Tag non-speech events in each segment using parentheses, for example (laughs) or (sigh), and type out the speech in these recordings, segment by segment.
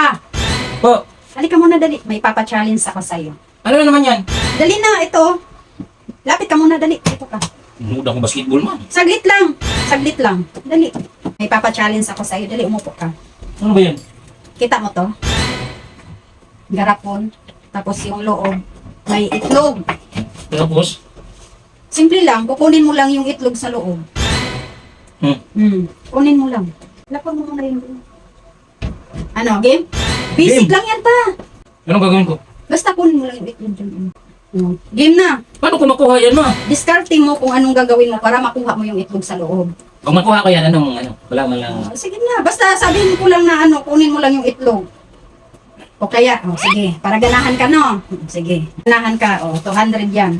pa. Po, Halika muna dali. May papa-challenge ako sa'yo. ano na naman yan? Dali na, ito. Lapit ka muna, dali. Ito ka. Nuda ko basketball man. Saglit lang. Saglit lang. Dali. May papa-challenge ako sa'yo. Dali, umupo ka. Ano ba yan? Kita mo to? Garapon. Tapos yung loob. May itlog. Tapos? Simple lang. Kukunin mo lang yung itlog sa loob. Hmm. Hmm. Kunin mo lang. Lapag mo muna yung Ano, game? Basic Game. lang yan pa. Anong gagawin ko? Basta kunin mo lang yung itlog dyan. Hmm. Game na. Paano ko makuha yan, ma? Discarding mo kung anong gagawin mo para makuha mo yung itlog sa loob. Pag makuha ko yan, anong, ano? Wala man lang. Oh, sige na. Basta sabihin ko lang na ano, kunin mo lang yung itlog. O kaya, oh, sige. Para ganahan ka, no? Sige. Ganahan ka. O, 200 yan.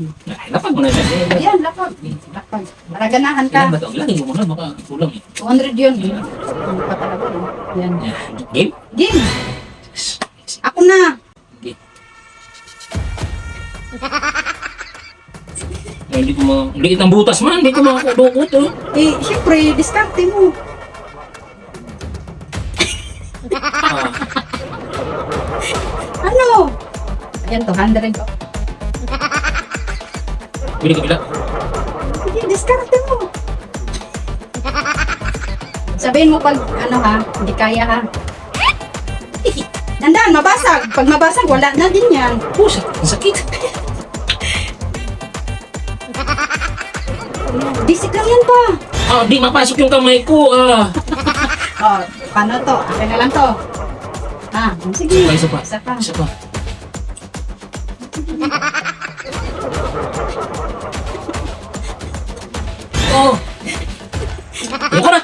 Ay, lapag mo na yan. Ayan, lapag. Lapag. Para ganahan Ilan ka. ba ito? Lagi mo muna, baka kulang eh. 200 yun. Ano pa talaga yun? Yan. Game? Game. Ako na. Game. Ay, hindi ko ma... Liit ng butas man, hindi ko makakudukot oh. Eh, syempre, diskarte mo. Ah, Ano? Ayan, 200. bili ka bila. Sige, diskarte mo. Sabihin mo pag, ano ha, hindi kaya ha. Nandaan, mabasag. Pag mabasag, wala na din yan. Oh, sak- sakit. Basic lang yan pa. Ah, di mapasok yung kamay ko. Ah. (laughs) Oh, paano to? Akin na lang to. Ah, sige. Isa pa, Isa pa. Isa pa. Oh. Ayaw ka na.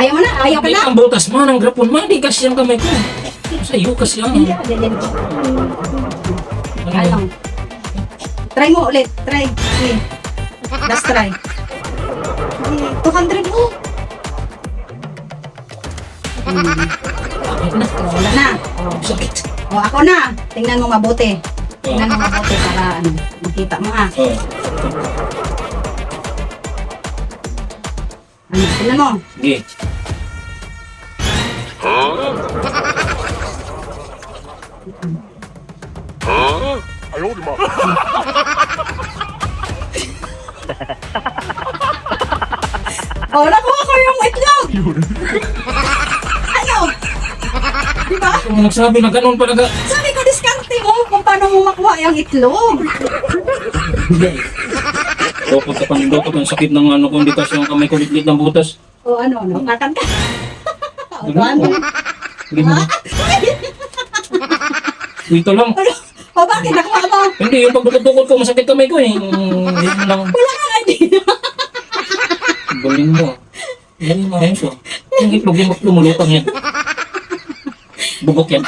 Ayaw mo na? Ayaw ka Hindi na? ang butas man, ang grapon man, di kasi ang kamay ko. Sa iyo kasi ang... Hindi, hindi, hindi. Ano? Try mo ulit. Try. Sige. Last try. Sige, 200 mo. Oh, wala na. Oh. Sakit. oh, ako na. Tingnan mo mabuti. Tingnan mo mabuti para ano, makita mo ha. Oh. Ano, tingnan mo. Sige. (laughs) Oh, nakuha ko yung itlog. ano? Diba? Kung nagsabi na ganun pa naga... Sabi ko, diskarte mo kung paano mo makuha yung itlog. Dokot ka pang dokot ang sakit ng ano kung di kasi ang kamay ko litlit ng butas. O ano, ano, kakan ka. o, Ganun ano? po. Hindi mo. Ito lang. O, bakit nakuha mo? Hindi, yung pagdukot-dukot ko, masakit kamay ko eh. Mm, Yun lang. Wala kang idea. Galing mo. Galing mo, Enzo. Yung itlog yung lumulutang yan. Bubok yan.